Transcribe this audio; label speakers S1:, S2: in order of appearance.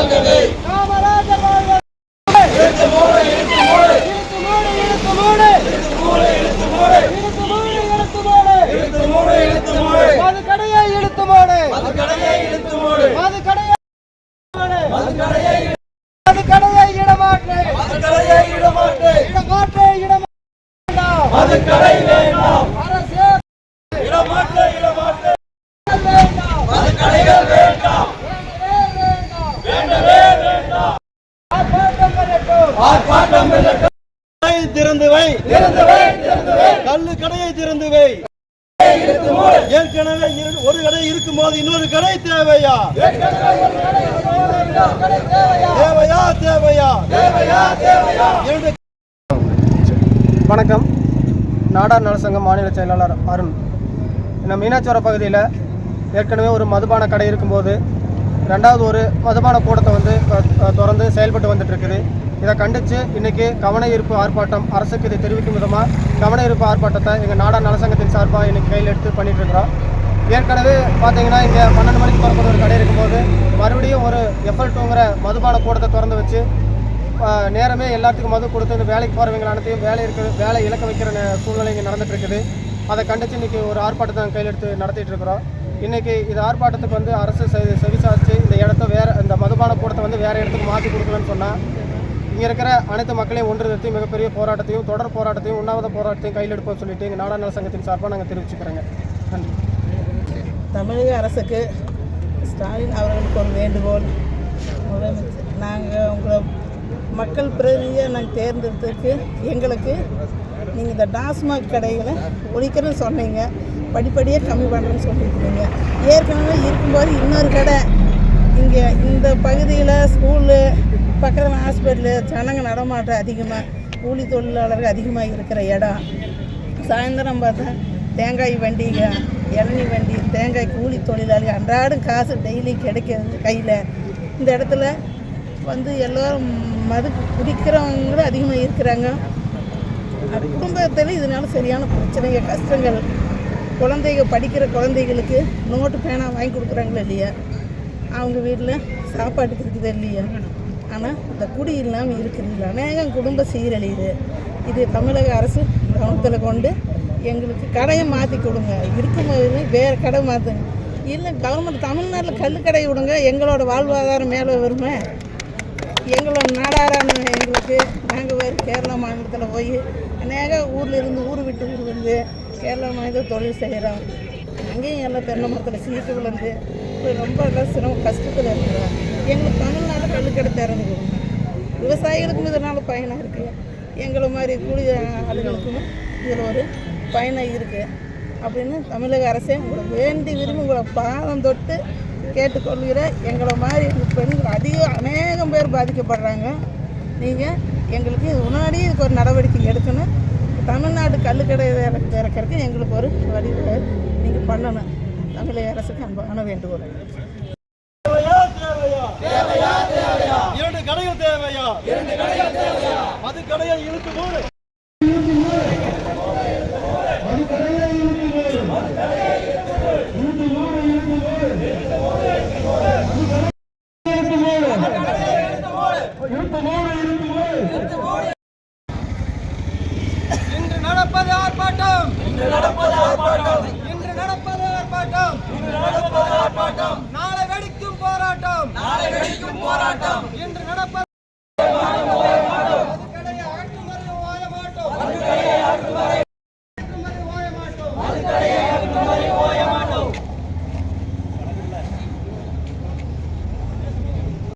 S1: காமராஜர் வாழ்கவே
S2: திறந்து வை கல்லு கடையை திறந்து வை. ஏற்கனவே ஒரு கடை இருக்கும் போது இன்னொரு கடை தேவையா? தேவையா தேவையா?
S3: வணக்கம். நாடார் நலசங்கம் மாநில செயலாளர் அருண். இந்த மீனாட்சிவர பகுதியில் ஏற்கனவே ஒரு மதுபான கடை இருக்கும்போது ரெண்டாவது ஒரு மதுபான கூடத்தை வந்து திறந்து செயல்பட்டு வந்துட்டு இருக்குது. இதை கண்டித்து இன்னைக்கு கவன ஈர்ப்பு ஆர்ப்பாட்டம் அரசுக்கு இதை தெரிவிக்கும் விதமாக கவன ஈர்ப்பு ஆர்ப்பாட்டத்தை எங்கள் நாடா நலசங்கத்தின் சார்பாக இன்னைக்கு கையில் எடுத்து பண்ணிட்டு இருக்கிறோம் ஏற்கனவே பார்த்தீங்கன்னா இங்கே பன்னெண்டு மணிக்கு புறப்பட்ட ஒரு கடை இருக்கும்போது மறுபடியும் ஒரு எஃப்எல் டூங்கிற மதுபான கூடத்தை திறந்து வச்சு நேரமே எல்லாத்துக்கும் மது கொடுத்து இந்த வேலைக்கு போகிறவங்க அனைத்தையும் வேலை இருக்கிற வேலை இழக்க வைக்கிற சூழ்நிலை இங்கே நடந்துட்டு இருக்குது. அதை கண்டித்து இன்னைக்கு ஒரு ஆர்ப்பாட்டத்தை கையில் எடுத்து நடத்திட்டு இருக்கிறோம். இது ஆர்ப்பாட்டத்துக்கு வந்து அரசு செவி சாதிச்சு இந்த இடத்த வேற இந்த மதுபான கூடத்தை வந்து வேறு இடத்துக்கு மாற்றி கொடுக்கலன்னு சொன்னால் இங்கே இருக்கிற அனைத்து மக்களையும் ஒன்று நிறுத்தி மிகப்பெரிய போராட்டத்தையும் தொடர் போராட்டத்தையும் உண்ணாவிர போராட்டத்தையும் கையில் எடுப்போம்னு சொல்லிட்டு எங்கள் நாடாளுமன்ற சங்கத்தின் சார்பாக நாங்கள் தெரிவிச்சுக்கிறோங்க. நன்றி.
S4: தமிழக அரசுக்கு ஸ்டாலின் அவர்களுக்கு ஒரு வேண்டுகோள். நாங்கள் உங்களை மக்கள் பிரதிநிதியாக நாங்கள் தேர்ந்தெடுத்ததுக்கு எங்களுக்கு நீங்கள் இந்த டாஸ்மாக் கடைகளை ஒழிக்கிறேன்னு சொன்னீங்க. படிப்படியாக கம்மி பண்ணுறேன்னு சொல்லியிருக்கீங்க ஏற்கனவே இருக்கும்போது இன்னொரு கடை. இங்கே இந்த பகுதியில் ஸ்கூலு பக்கத்தில் ஹாஸ்பிட்டலு ஜனங்க நடமாட்டம் அதிகமாக கூலி தொழிலாளர்கள் அதிகமாக இருக்கிற இடம். சாயந்தரம் பார்த்தா தேங்காய் வண்டிங்க இளநீ வண்டி தேங்காய் கூலி தொழிலாளி அன்றாடம் காசு டெய்லி கிடைக்கிறது கையில். இந்த இடத்துல வந்து எல்லோரும் மது குடிக்கிறவங்களும் அதிகமாக இருக்கிறாங்க. குடும்பத்தில் இதனால சரியான பிரச்சனைகள் கஷ்டங்கள். குழந்தைங்க படிக்கிற குழந்தைகளுக்கு நோட்டு பேனா வாங்கி கொடுக்குறாங்களே இல்லையா? அவங்க வீட்டில் சாப்பாட்டுக்கு இருக்குது இல்லையா? ஆனால் இந்த குடி இல்லாமல் இருக்குது அநேகம் குடும்ப சீரழியுது இது தமிழக அரசு கவனத்தில் கொண்டு எங்களுக்கு கடையை மாற்றி கொடுங்க. இருக்கும்போது வேறு கடை மாற்றுங்க இல்லை கவர்மெண்ட் தமிழ்நாட்டில் கல் கடை விடுங்க. எங்களோட வாழ்வாதாரம் மேலே வருமே. எங்களோட நாடாரான எங்களுக்கு நாங்கள் வேறு கேரளா மாநிலத்தில் போய் அநேக ஊரில் இருந்து ஊர் விட்டு ஊர் வந்து கேரளா மாநிலத்தில் தொழில் செய்கிறோம் அங்கேயும் எல்லாம் தென்னை மரத்தில் சீட்டு விழுந்து ரொம்ப எல்லாம் சிரமம் கஷ்டத்தில் இருக்கிறோம். எங்களுக்கு தமிழ்நாடு கல்லுக்கடை திறந்து கொடுங்க விவசாயிகளுக்கும் இதனால் பயனாக இருக்குது எங்களை மாதிரி கூலி ஆளுகளுக்கும் இதில் ஒரு பயனாக இருக்குது அப்படின்னு தமிழக அரசே உங்களை வேண்டி விரும்பி உங்களை பாதம் தொட்டு கேட்டுக்கொள்கிற எங்களை மாதிரி எங்கள் பெண்கள் அதிக அநேகம் பேர் பாதிக்கப்படுறாங்க. நீங்கள் எங்களுக்கு இது முன்னாடி இதுக்கு ஒரு நடவடிக்கை எடுக்கணும். தமிழ்நாடு கல்லுக்கடை திற- எங்களுக்கு ஒரு வழி நீங்கள் பண்ணணும். தமிழக அரசுக்கு அன்பான வேண்டுகோள்.
S2: தேவையா தேவையா இரண்டு கடைகள் தேவையா? மது கடையை இழுத்து மூடு.
S5: இன்று நடப்பது ஆர்ப்பாட்டம் இன்று நடப்பது ஆர்ப்பாட்டம். இன்று நடப்பது ஆர்ப்பாட்டம். இன்று நடப்பது ஆர்ப்பாட்டம்.